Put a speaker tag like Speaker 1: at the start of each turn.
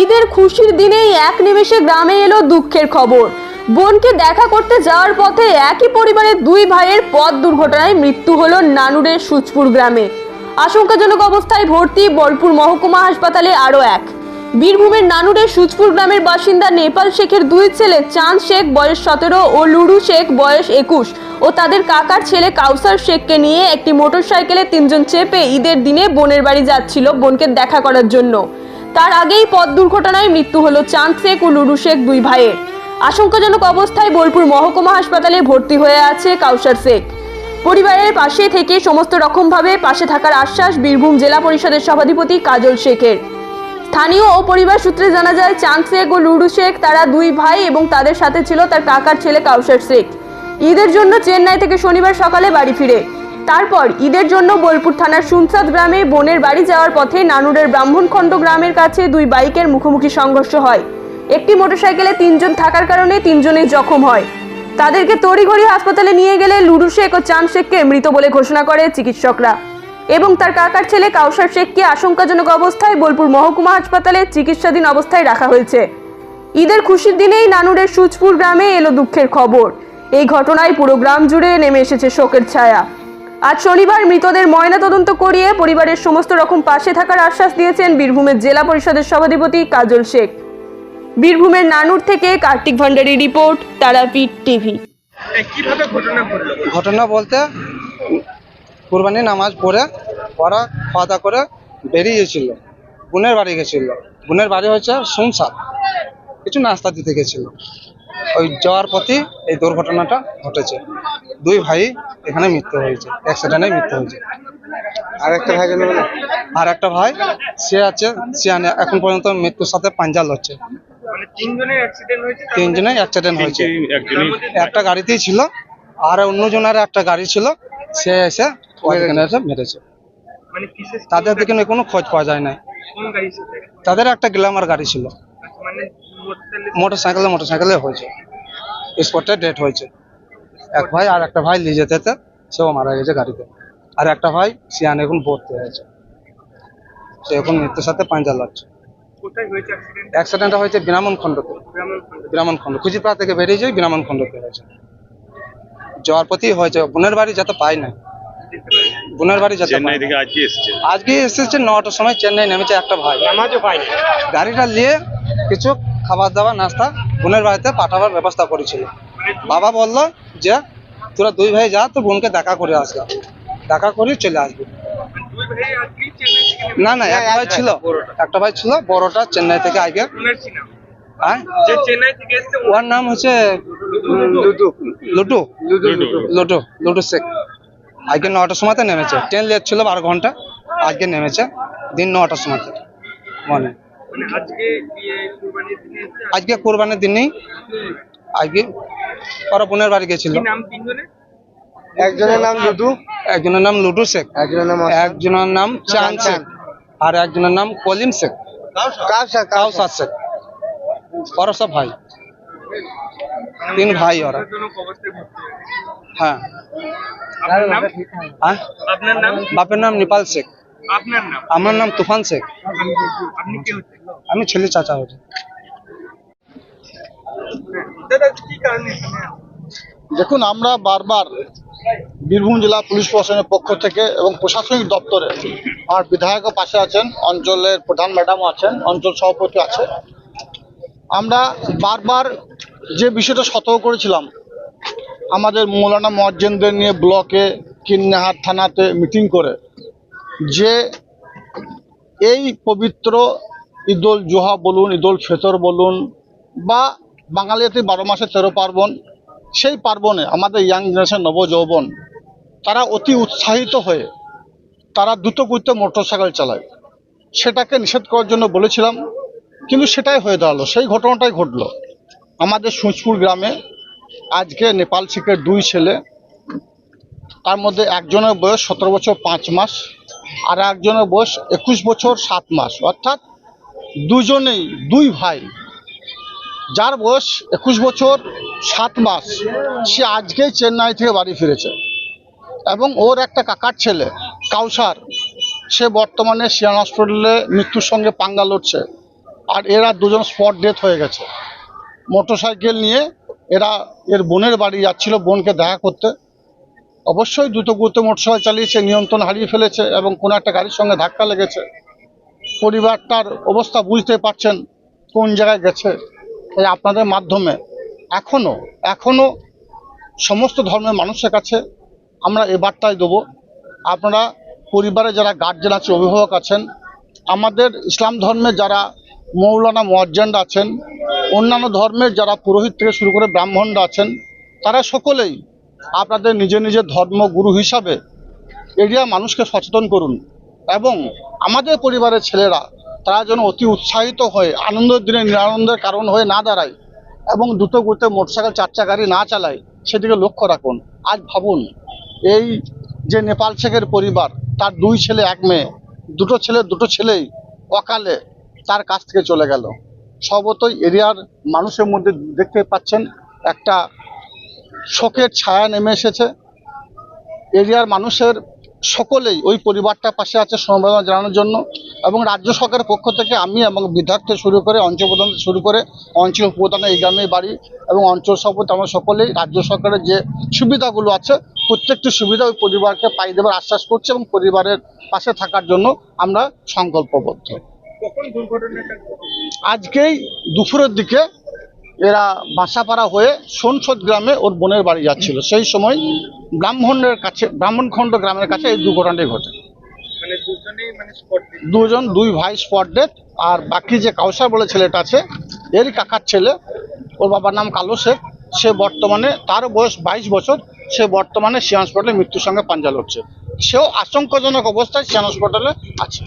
Speaker 1: ঈদের খুশির দিনেই এক নিমেষে গ্রামে এলো দুঃখের খবর। বোনকে দেখা করতে যাওয়ার পথে একই পরিবারের দুই ভাইয়ের পথ দুর্ঘটনায় মৃত্যু হলো নানুরের সুচপুর গ্রামে। আশঙ্কাজনক অবস্থায় ভর্তি বলপুর মহকুমা হাসপাতালে আরও এক। বীরভূমের নানুরের সুচপুর গ্রামের বাসিন্দা নেপাল শেখের দুই ছেলে চাঁদ শেখ, বয়স সতেরো, ও লুডু শেখ, বয়স একুশ। ও তাদের কাকার ছেলে কাউসার শেখকে নিয়ে একটি মোটরসাইকেলে তিনজন চেপে ঈদের দিনে বোনের বাড়ি যাচ্ছিল বোনকে দেখা করার জন্য। তার আগেই পথ দুর্ঘটনায় মৃত্যু হলো চাঁদ শেখ ও লুডু শেখ দুই ভাইয়ের। আশঙ্কাজনক অবস্থায় বোলপুর মহকুমা হাসপাতালে ভর্তি হয়ে আছে কাউসার শেখ। পরিবারের পাশে থেকে সমস্ত রকমভাবে পাশে থাকার আশ্বাস বীরভূম জেলা পরিষদের সভাধিপতি কাজল শেখের। স্থানীয় ও পরিবার সূত্রে জানা যায়, চাঁদ শেখ ও লুডু শেখ তারা দুই ভাই এবং তাদের সাথে ছিল তার কাকার ছেলে কাউসার শেখ। ঈদের জন্য চেন্নাই থেকে শনিবার সকালে বাড়ি ফিরে। তারপর ঈদের জন্য বোলপুর থানার সুনসাদ গ্রামে বোনের বাড়ি যাওয়ার পথে নানুরের ব্রাহ্মণখণ্ড গ্রামের কাছে দুই বাইকের মুখোমুখি সংঘর্ষ হয়। একটি মোটরসাইকেলে তিনজন থাকার কারণে তিনজনেই জখম হয়। তাদেরকে তড়িঘড়ি হাসপাতালে নিয়ে গেলে লুডু শেখ ও চাঁদ শেখকে মৃত বলে ঘোষণা করে চিকিৎসকরা। এবং তার কাকার ছেলে কাউসার শেখকে আশঙ্কাজনক অবস্থায় বোলপুর মহকুমা হাসপাতালে চিকিৎসাধীন অবস্থায় রাখা হয়েছে। ঈদের খুশির দিনেই নানুরের সুচপুর গ্রামে এলো দুঃখের খবর। এই ঘটনায় পুরো গ্রাম জুড়ে নেমে এসেছে শোকের ছায়া। আজ শনিবার মৃতদের ময়নাতদন্ত করিয়ে পরিবারের সমস্ত রকম পাশে থাকার আশ্বাস দিয়েছেন বীরভূমের জেলা পরিষদের সভাধিপতি কাজল শেখ। বীরভূমের নানুর থেকে কার্তিক ভান্ডারী রিপোর্ট তারাপীঠ টিভি।
Speaker 2: ঘটনা
Speaker 3: বলতে কুরবানি নামাজ পড়ে পড়া খাওয়া দাওয়া করে বেরিয়েছিল বোনের বাড়ি গেছিল। বোনের বাড়ি হচ্ছে শুনসাদ কিছু নাস্তা দিতে গেছিল। ওই যাওয়ার প্রতি এই দুর্ঘটনাটা ঘটেছে। দুই ভাই এখানে মৃত্যু হয়েছে অ্যাক্সিডেন্টে মৃত্যু হয়েছে। আর একটা ভাই গেল? আর একটা ভাই সে আছে সে এখন পর্যন্ত মৃত্যুর সাথে পাঞ্জাল লড়ছে
Speaker 2: মানে তিনজনের অ্যাক্সিডেন্ট হয়েছে
Speaker 3: একটা গাড়িতেই ছিল আর অন্যজনের একটা গাড়ি ছিল সে এসে এসে মেরেছে।
Speaker 2: মানে
Speaker 3: তাদের দিকে কোনো খোঁজ পাওয়া যায় না তাদের একটা গ্ল্যামার গাড়ি ছিল।
Speaker 2: মোটরসাইকেল
Speaker 3: মোটর সাইকেলে মোটর সাইকেলে হয়েছে। স্পটে ডেট হয়েছে। এক ভাই আর একটা ভাই নিয়ে যেতে যেতে সেও মারা গেছে গাড়িতে। আর একটা ভাই সিয়ান এখন ভর্তি হয়েছে। সে এখন মৃত্যুর সাথে পাঞ্জা লাগছে
Speaker 2: কোথায় হয়েছে অ্যাক্সিডেন্ট
Speaker 3: অ্যাক্সিডেন্টটা হয়েছে বিনামন খণ্ডতে। বিনামন খণ্ড। খুচিপাড়া থেকে বেরিয়ে যাই বিনামন খণ্ডতে হয়েছে। যাওয়ার প্রতি হয়েছে। বোনের বাড়ি যাতে পাই না। বোনের বাড়ি যাতে
Speaker 4: চেন্নাই থেকে আজকে এসেছে।
Speaker 3: আজকে এসেছে নটার সময় চেন্নাই নেমেছে একটা ভাই। গাড়িটা নিয়ে কিছু খাবার দাবার নাস্তা বোনের বাড়িতে পাঠাবার ব্যবস্থা করেছিল। বাবা বলল যে তোরা দুই ভাই যা তো বোনকে দেখা করে আসবে। দেখা করে চলে আসবে।
Speaker 2: দুই ভাই আজকেই চেন্নাই থেকে নেমে-
Speaker 3: না না এক ভাই ছিল। একটা ভাই ছিল বড়টা চেন্নাই থেকে আগে। হ্যাঁ?
Speaker 2: চেন্নাই থেকে এসছে
Speaker 3: ওর নাম হচ্ছে লুডু। লুডু। লুডু। শেখ। আজকে নটার সময়তে নেমেছে। ট্রেন লেট ছিল বারো ঘণ্টা আজকে নেমেছে। দিন নটার সময়তে। মনে
Speaker 2: মানে আজকে গিয়ে কুরবানির দিনে
Speaker 3: আজকে কোরবানির দিনেই আজকে ওরা বোনের বাড়ি গেছিল। একজনের নাম লুডু। একজনের নাম লুডু শেখ। একজনের নাম একজনের নাম চাঁদ শেখ। আর একজনের নাম কলিম শেখ। কাউসার শেখ। ওরা সব ভাই। তিন ভাই ওরা। হ্যাঁ। হ্যাঁ?
Speaker 2: আপনার নাম?
Speaker 3: বাপের নাম নেপাল শেখ।
Speaker 2: আপনার নাম?
Speaker 3: আমার নাম তুফান শেখ।
Speaker 2: আপনি কে হচ্ছেন?
Speaker 3: আমি ছেলে চাচা হচ্ছে।
Speaker 2: দাদা কি কারণে এখানে
Speaker 5: দেখুন আমরা বারবার বীরভূম জেলা পুলিশ প্রশাসনের পক্ষ থেকে এবং প্রশাসনিক দপ্তরে আমার বিধায়কও পাশে আছেন অঞ্চলের প্রধান ম্যাডামও আছেন অঞ্চল সভাপতি আছে। আমরা বারবার যে বিষয়টা সতর্ক করেছিলাম আমাদের মৌলানা মজ্জেনদের নিয়ে ব্লকে কিন্নাহাট থানাতে মিটিং করে যে এই পবিত্র ঈদুল জোহা বলুন, ঈদুল ফেতর বলুন, বা বাঙালিতে বারো মাসে তেরো পার্বণ, সেই পার্বণে আমাদের ইয়াং জেনারেশন নবযৌবন, তারা অতি উৎসাহিত হয়ে তারা দ্রুতগতিতে মোটর সাইকেল চালায়। সেটাকে নিষেধ করার জন্য বলেছিলাম, কিন্তু সেটাই হয়ে দাঁড়াল। সেই ঘটনাটাই ঘটলো। আমাদের সুঁচপুর গ্রামে আজকে নেপাল শিখের দুই ছেলে, তার মধ্যে একজনের বয়স সতেরো বছর পাঁচ মাস। আর একজনের বয়স একুশ বছর, সাত মাস। অর্থাৎ দুজনেই, দুই ভাই। যার বয়স একুশ বছর, সাত মাস। সে আজকেই চেন্নাই থেকে বাড়ি ফিরেছে। এবং ওর একটা কাকার ছেলে, কাউসার, সে বর্তমানে শিয়ান হসপিটালে মৃত্যুর সঙ্গে পাঙ্গা লড়ছে। আর এরা দুজন স্পট ডেথ হয়ে গেছে। মোটরসাইকেল নিয়ে এরা এর বোনের বাড়ি যাচ্ছিল, বোনকে দেখা করতে। অবশ্যই দ্রুত গতিতে মোটরসাইকেল চালিয়েছে, নিয়ন্ত্রণ হারিয়ে ফেলেছে এবং কোনো একটা গাড়ির সঙ্গে ধাক্কা লেগেছে। পরিবারটার অবস্থা বুঝতে পারছেন কোন জায়গায় গেছে তাই আপনাদের মাধ্যমে। এখনও এখনও সমস্ত ধর্মের মানুষের কাছে আমরা এ বার্তায় দেবো, আপনারা পরিবারে যারা গার্জেন আছে অভিভাবক আছেন, আমাদের ইসলাম ধর্মে যারা মৌলানা মোয়াজ্জেন্ড আছেন, অন্যান্য ধর্মের যারা পুরোহিত থেকে শুরু করে ব্রাহ্মণরা আছেন, তারা সকলেই আপনাদের নিজের নিজের ধর্মগুরু হিসাবে এরিয়া মানুষকে সচেতন করুন। এবং আমাদের পরিবারের ছেলেরা, তারা যেন অতি উৎসাহিত হয়ে, আনন্দের দিনে নিরানন্দের কারণ হয়ে না দাঁড়ায় এবং দ্রুত গতিতে মোটরসাইকেল চার চাকা গাড়ি না চালায়, সেদিকে লক্ষ্য রাখুন। আজ ভাবুন, এই যে নেপাল শেখের পরিবার, তার দুই ছেলে, এক মেয়ে, দুটো ছেলে, দুটো ছেলেই অকালে তার কাছ থেকে চলে গেল। সর্বতই এরিয়ার মানুষের মধ্যে দেখতে পাচ্ছেন একটা শোকের ছায়া নেমে এসেছে এরিয়ার মানুষের সকলেই ওই পরিবারটার পাশে আছে সমবেদনা জানানোর জন্য এবং রাজ্য সরকারের পক্ষ থেকে আমি এবং বিধায়ক থেকে শুরু করে অঞ্চল প্রধান শুরু করে অঞ্চল উপপ্রধান এই গ্রামে বাড়ি এবং অঞ্চল সভাপতি আমরা সকলেই রাজ্য সরকারের যে সুবিধাগুলো আছে প্রত্যেকটি সুবিধা ওই পরিবারকে পাই দেবার আশ্বাস করছে এবং পরিবারের পাশে থাকার জন্য আমরা সংকল্পবদ্ধ? আজকেই দুপুরের দিকে এরা বাসাপাড়া হয়ে সোনসদ গ্রামে ওর বোনের বাড়ি যাচ্ছিল। সেই সময় ব্রাহ্মণের কাছে ব্রাহ্মণখণ্ড গ্রামের কাছে এই দুর্ঘটনাটি ঘটে।
Speaker 2: মানে মানে
Speaker 5: দুজন দুই ভাই স্পট ডেথ আর বাকি যে কাউসার বলে ছেলেটা আছে এরই কাকার ছেলে ওর বাবার নাম কালো শেখ। সে বর্তমানে তার বয়স বাইশ বছর সে বর্তমানে সিয়ান হাসপাতালে মৃত্যুর সঙ্গে পাঞ্জা লড়ছে। সেও আশঙ্কাজনক অবস্থায় সিয়ান হাসপাতালে আছে।